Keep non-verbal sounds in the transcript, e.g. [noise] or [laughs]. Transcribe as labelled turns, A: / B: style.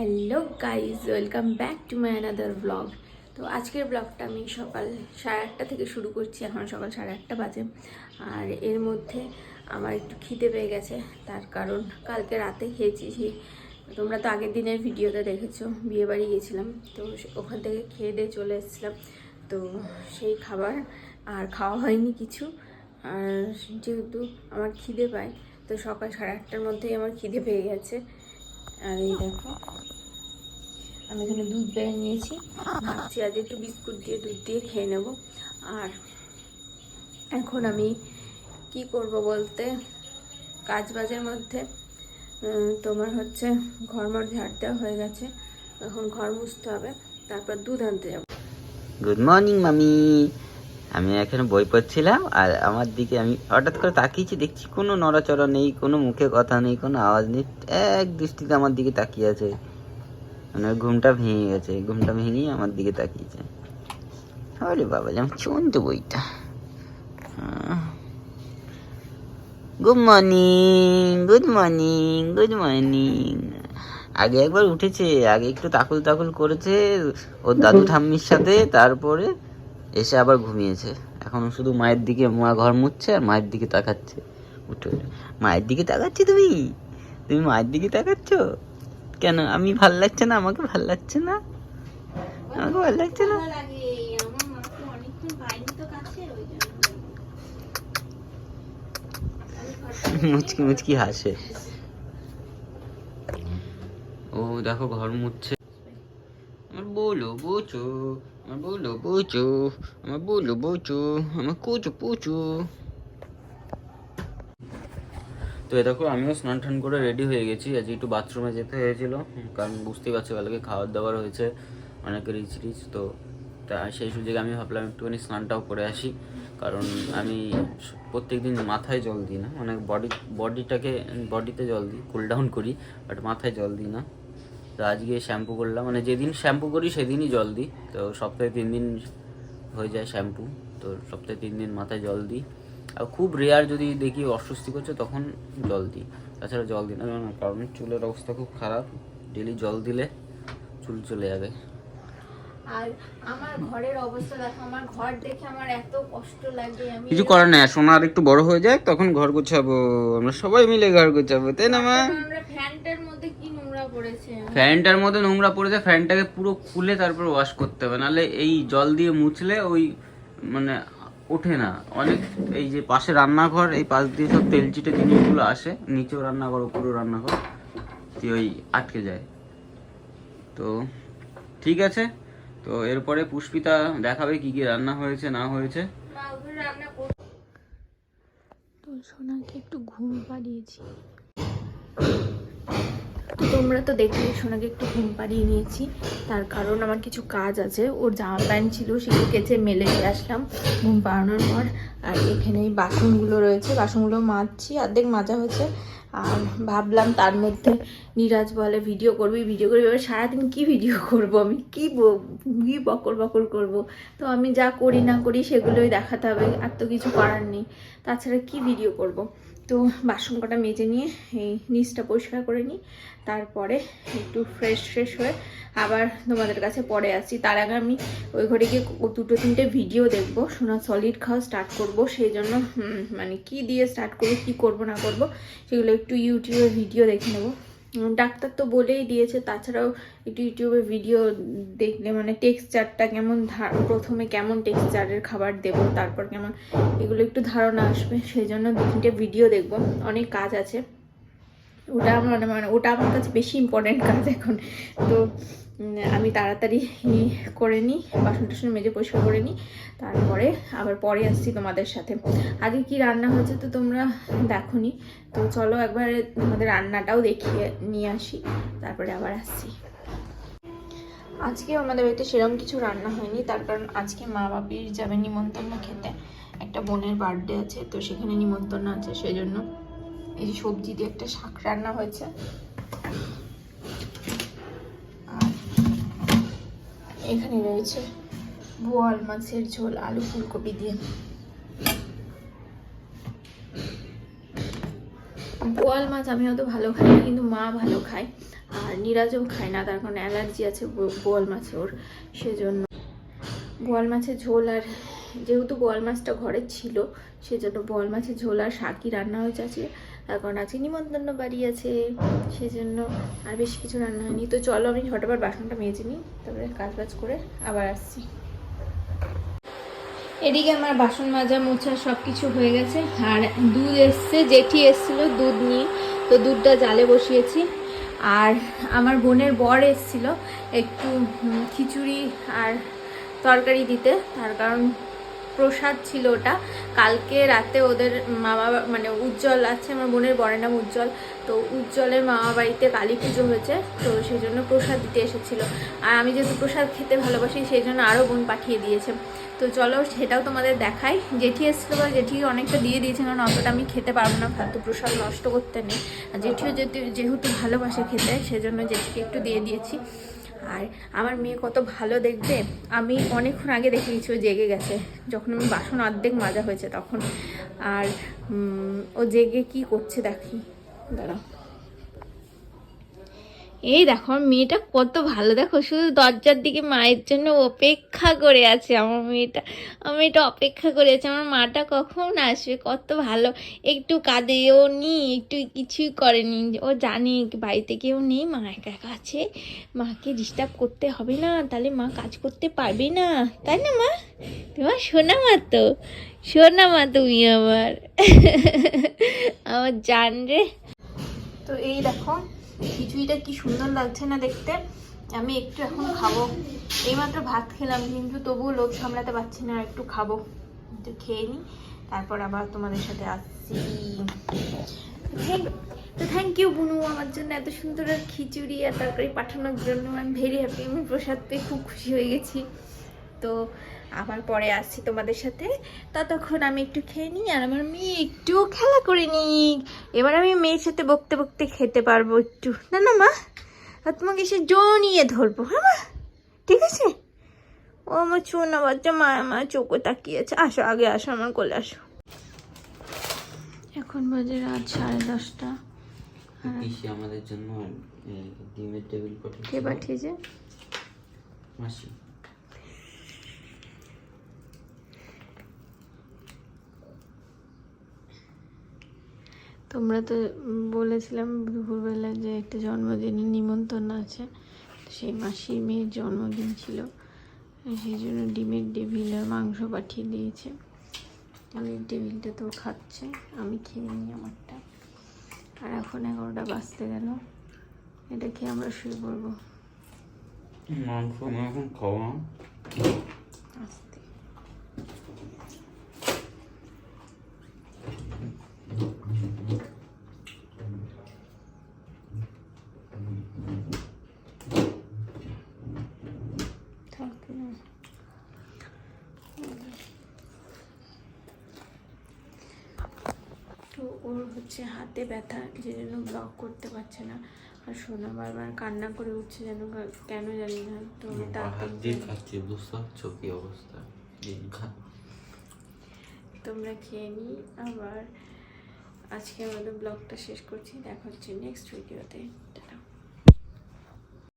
A: Hello guys welcome back to my another blog. তো আজকের ব্লগটা আমি সকাল সাড়ে আটটা থেকে শুরু করছি, এখন সকাল সাড়ে আটটা বাজে। আর এর মধ্যে আমার একটু খিদে পেয়ে গেছে, তার কারণ কালকে রাতে খেয়েছি সেই তোমরা তো আগের দিনের ভিডিওতে দেখেছ, বিয়ে বাড়ি গিয়েছিলাম। তো ওখান থেকে খেয়ে দিয়ে চলে এসেছিলাম। তো সেই খাবার আর খাওয়া হয়নি কিছু। আর যেহেতু আমার খিদে পায়, তো সকাল সাড়ে আটটার মধ্যেই আমার খিদে পেয়ে গেছে। আর এই দেখো আমি এখানে দুধ বেড়ে নিয়েছি। ভাবছি আজ একটু বিস্কুট দিয়ে, দুধ দিয়ে খেয়ে নেব। আর এখন আমি কি করব বলতে? কাজ বাজের মধ্যে তোমার হচ্ছে ঘরমর ঝাড় দেওয়া হয়ে গেছে। এখন ঘর মুছতে হবে, তারপর দুধ আনতে যাব।
B: গুড মর্নিং মামি। আমি এখানে বই পড়ছিলাম, আর আমার দিকে আমি হঠাৎ করে তাকিয়েছি, দেখছি কোনো নড়াচড়া নেই, কোনো মুখে কথা নেই, কোনো আওয়াজ নেই, এক দৃষ্টিতে আমার দিকে তাকিয়ে আছে। মানে ঘুমটা ভেঙে গেছে ঘুমটা ভেঙেই আমার দিকে তাকিয়েছে। আরে বাবা যেমন চন্ত বইটা। Good morning good morning good morning আগে একবার উঠেছে, আগে একটু তাকুল তাকুল করেছে, ওর দাদু ঠাম্মির সাথে, তারপরে এসে আবার ঘুমিয়েছে। এখন শুধু মায়ের দিকে, মা ঘর মুচ্ছে আর মায়ের দিকে তাকাচ্ছে। উঠে। মায়ের দিকে তাকাচ্ছি তুমি? তুমি মায়ের দিকে তাকাচ্ছ? কেন? আমি ভালো লাগছে না? আমাকে ভালো লাগছে না? আমাকে ভালো লাগছে না? মুচকি মুচকি হাসে। ও দেখো ঘর মুছছে। আমার বলো বোচো আমার বলো বোচো আমার বলো বোচো আমার কোচো পোচো। তো এ দেখো আমিও স্নান টান করে রেডি হয়ে গেছি। আজ একটু বাথরুমে যেতে হয়েছিল কারণ বুঝতেই পারছ কালকে খাওয়ার দাবার হয়েছে অনেকে রিচ রিচ তো তা সেই সুযোগে আমি ভাবলাম একটুখানি স্নানটাও করে আসি। কারণ আমি প্রত্যেক দিন মাথায় জল দিই না মানে বডি বডিটাকে বডিতে জল দিই কুল ডাউন করি বাট মাথায় জল দিই না। তো আজকে শ্যাম্পু করলাম মানে যেদিন শ্যাম্পু করি সেদিনই জল দিই। তো সপ্তাহে তিন দিন হয়ে যায় শ্যাম্পু তো সপ্তাহে তিন দিন মাথায় জল দিই। আর খুব রেয়ার যদি দেখি অস্বস্তি করছে তখন জল দিই। তাছাড়া জল দিই না কারণ চুলের অবস্থা খুব খারাপ। ডেলি জল দিলে চুল চলে যাবে।
A: আর আমার ঘরের অবস্থা দেখো আমার ঘর দেখে আমার এত কষ্ট লাগে আমি
B: কিছু করার নেই সোনা আর একটু বড় হয়ে যায় তখন ঘর গোছাবো। আমরা সবাই মিলে ঘর গোছাবো তাই না মা?
A: আমরা ফ্যানটার মধ্যে কি নোংরা পড়েছে
B: ফ্যানটার মধ্যে নোংরা পড়েছে ফ্যানটাকে পুরো খুলে তারপর ওয়াশ করতে হবে। নাহলে এই জল দিয়ে মুছলে ওই মানে ওঠে না। অনেক এই যে পাশে রান্নাঘর এই পাশ দিয়ে সব তেলচিটে জিনিসগুলো আসে নিচেও রান্নাঘর ওপরেও রান্নাঘর দিয়ে ওই আটকে যায়। তো ঠিক আছে তো এরপরে পুষ্পিতা দেখাবে কি কি রান্না হয়েছে না হয়েছে।
A: তো সোনাকে একটু ঘুম পাড়িয়েছি। তোমরা তো দেখলে, সোনাকে একটু ঘুম পাড়িয়ে নিয়েছি। তার কারণ আমার কিছু কাজ আছে। ওর জামা প্যান্ট ছিল, সেগুলো কেচে মেলে দিয়ে আসলাম ঘুম পাড়ানোর পর। আর এখানে এই বাসনগুলো রয়েছে, বাসনগুলো মাজছি, অর্ধেক মাজা হয়েছে। আর ভাবলাম তার মধ্যে নিরাজ বলে, ভিডিও করবি ভিডিও করবি। এবার সারাদিন কি ভিডিও করব আমি? কি কি বকর বকর করব? তো আমি যা করি না করি, সেগুলোই দেখাতে হবে। আর তো কিছু করার নেই। তাছাড়া কি ভিডিও করব? তো বাসন কটা মেজে নিয়ে এই নিচটা পরিষ্কার করে নিই। তারপরে একটু ফ্রেশ ফ্রেশ হয়ে আবার তোমাদের কাছে পরে আসি তার আগে আমি ওই ঘরে গিয়ে দুটো, তিনটে ভিডিও দেখব। সোনা সলিড খাওয়া স্টার্ট করব। সেই জন্য মানে কি দিয়ে স্টার্ট করব, কি করব, না করব, সেগুলো একটু ইউটিউবে ভিডিও দেখে নেব। ডাক্তার তো বলেই দিয়েছে, তাছাড়াও একটু ইউটিউবে ভিডিও দেখলে মানে টেক্সচারটা কেমন প্রথমে কেমন টেক্সচারের খাবার দেব, তারপর কেমন এগুলো একটু ধারণা আসবে সেই জন্য দু তিনটে ভিডিও দেখব, অনেক কাজ আছে। ওটা আমার মানে ওটা আমার কাছে বেশি ইম্পর্টেন্ট কাজ এখন। তো আমি তাড়াতাড়ি করে নিই বাসন টাসন মেজে পরিষ্কার করে নিই তারপরে আবার পরে আসছি তোমাদের সাথে। আগে কি রান্না হয়েছে তো তোমরা দেখোনি, তো চলো একবার তোমাদের রান্নাটাও দেখিয়ে নিয়ে আসি, তারপরে আবার আসছি। আজকে আমাদের বাড়িতে সেরকম কিছু রান্না হয়নি, তার কারণ আজকে মা বাপির যাবে নিমন্ত্রণ খেতে, একটা বোনের বার্থডে আছে, তো সেখানে নিমন্ত্রণ আছে সেই জন্য এই যে সবজি দিয়ে একটা শাক রান্না হয়েছে। এখানে রয়েছে। বোয়াল, মাছের ঝোল, আলু ফুলকপি দিয়ে। বোয়াল মাছ আমি অত ভালো খাই না, কিন্তু মা ভালো খায়। আর নিরাজও খায় না, তার কারণ অ্যালার্জি আছে বোয়াল মাছে ওর, সেজন্য। বোয়াল মাছের ঝোল আর যেহেতু বোয়াল মাছটা ঘরে ছিল, সেজন্য বোয়াল মাছের ঝোল আর শাকই রান্না হয়েছে আছে কারণ আজকে নিমন্ত্রণ বাড়ি আছে সেই জন্য আর বেশি কিছু রান্না হয়নি। তো চলো আমি ঝটাবার বাসনটা মেজে নিই, তারপরে কাজ বাজ করে আবার আসছি। এদিকে আমার বাসন মাজা মোছা সব কিছু হয়ে গেছে, আর দুধ এসছে, জেঠি এসছিল দুধ নিয়ে, তো দুধটা জালে বসিয়েছি। আর আমার বোনের বর এসছিল একটু খিচুড়ি আর তরকারি দিতে, তার কারণ প্রসাদ ছিল ওটা। কালকে রাতে ওদের মামা মানে উজ্জ্বল আছে, আমার বোনের বরের নাম উজ্জ্বল। তো উজ্জ্বলের মামা বাড়িতে কালী পুজো হয়েছে, তো সেই জন্য প্রসাদ দিতে এসেছিল। আর আমি যেহেতু প্রসাদ খেতে ভালোবাসি, সেই জন্য আরও বোন পাঠিয়ে দিয়েছে। তো চলো সেটাও তোমাদের দেখাই। জেঠি এসেছিল বা জেঠি অনেকটা দিয়ে দিয়েছে, কারণ অতটা আমি খেতে পারব না, ফালতু প্রসাদ নষ্ট করতে নেই। জেঠিও যেহেতু যেহেতু ভালোবাসে খেতে, সেজন্য জেঠিকে একটু দিয়ে দিয়েছি। আর আমার মেয়ে কত ভালো দেখবে, আমি অনেকক্ষণ আগে দেখে গেছি ও জেগে গেছে। যখন আমি বাসন অর্ধেক মাজা হয়েছে তখন। আর ও জেগে কি করছে দেখি। দাঁড়াও। এই দেখো, মেয়েটা কত ভালো। দেখো, শুধু দরজার দিকে মায়ের জন্য অপেক্ষা করে আছে আমার মেয়েটা। আমার মেয়েটা অপেক্ষা করে আছে। আমার মাটা কখন আসবে? কত ভালো। একটু কাঁদে ও নি একটু কিছুই করেনি ও জানে বাড়িতে কেউ নেই। মা একা একা আছে। মাকে ডিস্টার্ব করতে হবে না। তাহলে মা কাজ করতে পারবে না। তাই না, মা? তোমার শোনা মা তো। শোনা মা তুমি আমার। [laughs] আমার জান রে। তো এই দেখো খিচুড়িটা কি সুন্দর লাগছে না দেখতে? আমি একটু এখন খাব। এইমাত্র ভাত খেলাম, কিন্তু তবুও লোভ সামলাতে পারছি না একটু খাব। একটু খেয়ে নিই তারপর আবার তোমাদের সাথে আসছি। তো থ্যাংক ইউ বুনু, আমার জন্য এত সুন্দর আর খিচুড়ি আর তরকারি পাঠানোর জন্য। আমি ভেরি হ্যাপি আমি প্রসাদ পেয়ে খুব খুশি হয়ে গেছি। তো আবার পরে আসছি তোমাদের সাথে। ততক্ষণ আমি একটু খেয়ে নিই আর আমার মেয়ে একটু খেলা করে নিই এবার আমি মেয়ের সাথে বকতে বকতে খেতে পারব একটু। না না মা আর তোমাকে সে জড়িয়ে ধরবো হ্যাঁ মা? ঠিক আছে? ও আমার চোনা বাচ্চা মা আমার চোখে তাকিয়েছে আসো আগে আসো আমার কোলে আসো। এখন বাজে রাত সাড়ে দশটা।
B: পিসি আমাদের জন্য ডিমের টেবিল পাঠিয়েছে
A: কে
B: পাঠিয়েছে? মাসি।
A: তোমরা তো বলেছিলাম দুপুরবেলা যে একটা জন্মদিনের নিমন্ত্রণ আছে। সেই মাসির মেয়ের জন্মদিন ছিল। সেই জন্য ডিমের আর মাংস পাঠিয়ে দিয়েছে। ডিমের টেবিলটা তো খাচ্ছে আমি খেয়ে নিই আমারটা। আর এখন এগারোটা বাজতে গেল। এটা খেয়ে আমরা শুয়ে পড়ব।
B: মাংস এখন খাওয়া
A: আস্তে থাক না। তো ওর হচ্ছে হাতে ব্যথা যে জন্য ব্লগ করতে পারছে না। আর সোনা বারবার কান্না করে উঠছে যেন কেন জানি না তো আমি
B: হাত
A: তাড়াতাড়ি
B: খাচ্ছি বুঝতে পারছ কি অবস্থা
A: তোমরা খেয়ে নি আবার আজকে আমাদের ব্লগটা শেষ করছি দেখা হচ্ছে নেক্সট ভিডিওতে